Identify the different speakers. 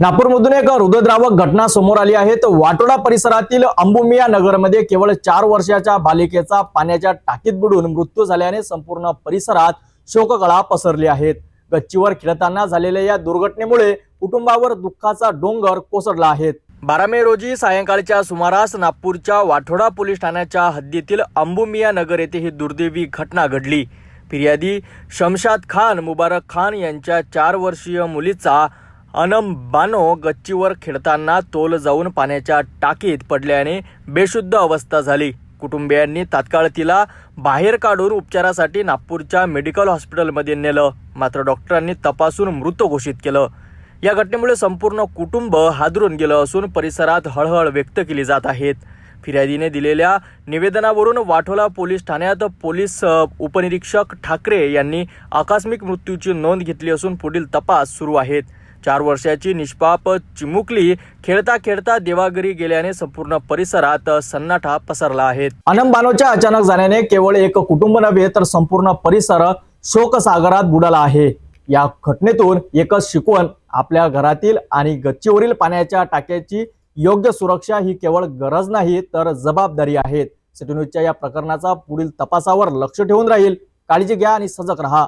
Speaker 1: नागपूरमधून एक हृदयद्रावक घटना समोर आली आहे. तर वाटोडा परिसरातील अंबुमिया नगरमध्ये केवळ चार वर्षाच्या बालिकेचा पाण्याच्या टाकीत बुडून मृत्यू झाल्याने संपूर्ण परिसरात शोककळा पसरली आहेत गच्चीवर खेळताना झालेल्या या दुर्घटनेमुळे कुटुंबावर दुःखाचा डोंगर कोसळला आहे. बारा मे रोजी सायंकाळच्या सुमारास नागपूरच्या वाठोडा पोलीस ठाण्याच्या हद्दीतील अंबुमिया नगर येथे ही दुर्दैवी घटना घडली. फिर्यादी शमशाद खान मुबारक खान यांच्या चार वर्षीय मुलीचा अनम बानो गच्चीवर खेळताना तोल जाऊन पाण्याच्या टाकीत पडल्याने बेशुद्ध अवस्था झाली. कुटुंबियांनी तात्काळ तिला बाहेर काढून उपचारासाठी नागपूरच्या मेडिकल हॉस्पिटलमध्ये नेलं. मात्र डॉक्टरांनी तपासून मृत घोषित केलं. या घटनेमुळे संपूर्ण कुटुंब हादरून गेलं असून परिसरात हळहळ व्यक्त केली जात आहेत. फिर्यादीने दिलेल्या निवेदनावरून वाठोला पोलीस ठाण्यात पोलीस उपनिरीक्षक ठाकरे यांनी आकस्मिक मृत्यूची नोंद घेतली असून पुढील तपास सुरू आहेत. चार वर्षाची निष्पाप चिमुकली खेळता खेळता देवाघरी गेल्याने संपूर्ण परिसरात सन्नाटा पसरला आहे. अनंबानोच्या अचानक जाण्याने केवळ एक कुटुंब नव्हे तर संपूर्ण परिसर शोकसागरात बुडाला आहे. या घटनेतून एकच शिकवण आपल्या घरातील आणि गच्चीवरील पाण्याच्या टाक्याची योग्य सुरक्षा ही केवळ गरज नाही तर जबाबदारी आहे सिटी न्यूजच्या या प्रकरणाचा पुढील तपासावर लक्ष ठेवून राहील. काळजी घ्या आणि सजग रहा.